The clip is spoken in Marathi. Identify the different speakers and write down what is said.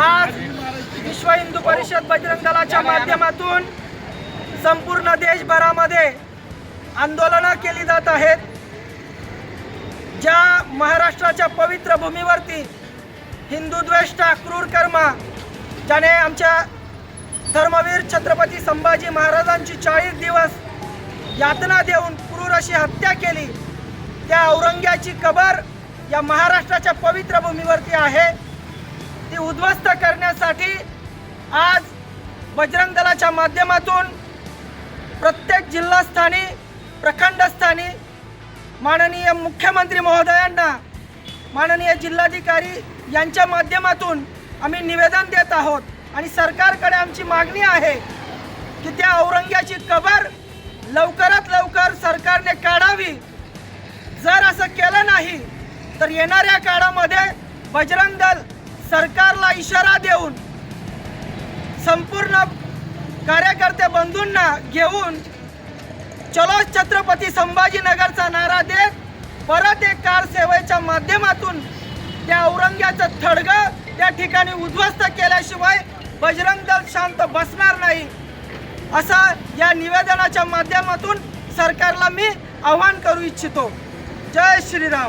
Speaker 1: आज विश्व हिंदू परिषद बजरंग दलाच्या माध्यमातून संपूर्ण देशभरामध्ये आंदोलनं केली जात आहेत. ज्या महाराष्ट्राच्या पवित्र भूमीवरती हिंदूद्वेष्ठा क्रूर कर्मा ज्याने आमच्या धर्मवीर छत्रपती संभाजी महाराजांची चाळीस दिवस यातना देऊन क्रूर अशी हत्या केली त्या औरंग्याची कबर या महाराष्ट्राच्या पवित्र भूमीवरती आहे. ती उद्ध्वस्त करण्यासाठी आज बजरंग दलाच्या माध्यमातून प्रत्येक जिल्हास्थानी प्रखंडस्थानी माननीय मुख्यमंत्री महोदयांना माननीय जिल्हाधिकारी यांच्या माध्यमातून आम्ही निवेदन देत आहोत. आणि सरकारकडे आमची मागणी आहे की त्या औरंग्याची कबर लवकरात लवकर सरकारने काढावी. जर असं केलं नाही तर येणाऱ्या काळामध्ये बजरंग दल सरकारला इशारा देऊन संपूर्ण कार्यकर्ते बंधूंना घेऊन चलो छत्रपती संभाजीनगरचा नारा देत परत एक कार सेवेच्या माध्यमातून त्या औरंग्याचं थडगं त्या ठिकाणी उद्ध्वस्त केल्याशिवाय बजरंग दल शांत बसणार नाही. असा या निवेदनाच्या माध्यमातून सरकारला मी आवाहन करू इच्छितो. जय श्रीराम.